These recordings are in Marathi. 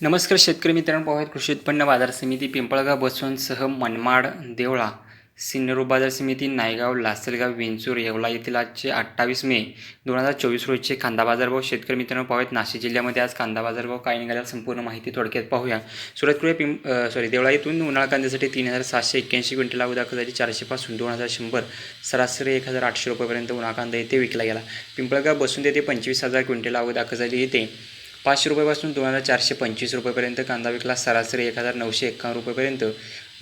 नमस्कार शेतकरी मित्रांनो पाहूयात कृषी उत्पन्न बाजार समिती पिंपळगाव बसवंतसह मनमाड देवळा सिन्नरू बाजार समिती नायगाव लासलगाव विंचूर येवला येथील आजचे अठ्ठावीस मे दोन हजार चोवीस रोजचे कांदा बाजारभाव. शेतकरी मित्रांनो पाहूयात नाशिक जिल्ह्यामध्ये आज कांदा बाजारभाव काय निघाला संपूर्ण माहिती थोडक्यात पाहूया. सुरुवात करूया पिं सॉरी देवळा येथून उन्हाळा कांद्यासाठी तीन हजार सातशे एक्क्याऐंशी क्विंटल अगोदर चारशे चारशेपासून दोन हजार शंभर सरासरी एक हजार आठशे रुपयेपर्यंत उन्हाळा कांदा येथे विकला गेला. पिंपळगाव बसून येथे पंचवीस हजार क्विंटल अगोदर झाली येते. पाचशे रुपयापासून दोन हजार चारशे पंचवीस रुपयेपर्यंत कांदा विकला. सरासरी एक हजार नऊशे एक्कावन्न रुपयेपर्यंत.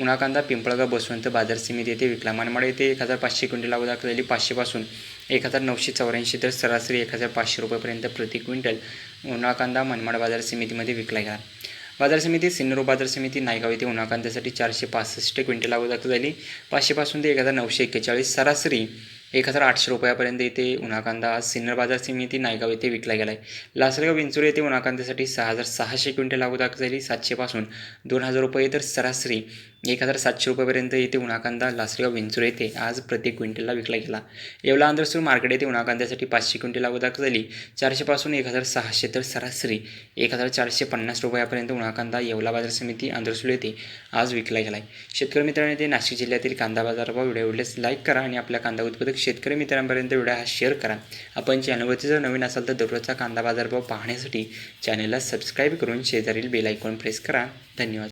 उन्हा कांदा पिंपळगाव बसवंत बाजार समिती येथे विकला. मनमाड येथे एक हजार पाचशे क्विंटल अगोदर दाखल झाली पाचशेपासून एक हजार नऊशे चौऱ्याऐंशी तर सरासरी एक हजार पाचशे रुपयेपर्यंत प्रति क्विंटल उन्हा कांदा मनमाड बाजार समितीमध्ये विकला गेला. बाजार समिती सिन्नर बाजार समिती नायगाव येथे उन्हा कांद्यासाठी चारशे पासष्ट क्विंटल अगोदर दाखल झाली पाचशेपासून ते एक हजार नऊशे एक्केचाळीस. सरासरी एक हजार आठशे रुपयापर्यंत येथे उन्हा कांदा आज सिन्नर बाजार समिती नायगाव येथे विकला गेला आहे लासलगाव विंचूर येथे उन्हा कांद्यासाठी सहा हजार सहाशे क्विंटल अगोदर झाली. सातशेपासून दोन हजार रुपये तर सरासरी एक हजार सातशे रुपयापर्यंत येथे उन्हा कांदा लासलगाव विंचूर येथे आज प्रति क्विंटलला विकला गेला. येवला आंध्रसूर मार्केट येथे उन्हा कांद्यासाठी पाचशे क्विंटल अगोदर झाली. चारशेपासून एक हजार सहाशे तर सरासरी एक हजार चारशे पन्नास रुपयापर्यंत उन्हा कांदा येवला बाजार समिती आंध्रसूर येथे आज विकला गेला आहे शेतकरी मित्रांनो ते नाशिक जिल्ह्यातील कांदा बाजारभाव व्हिडिओ आवडल्यास लाईक करा आणि आपल्या कांदा उत्पादक शेतकरी मित्रांपर्यंत व्हिडिओ हा शेअर करा. आपण चॅनलवरती जर नवीन असाल तर दररोजचा कांदा बाजारभाव पाहण्यासाठी चॅनलला सबस्क्राईब करून शेजारील बेल आयकॉन प्रेस करा. धन्यवाद.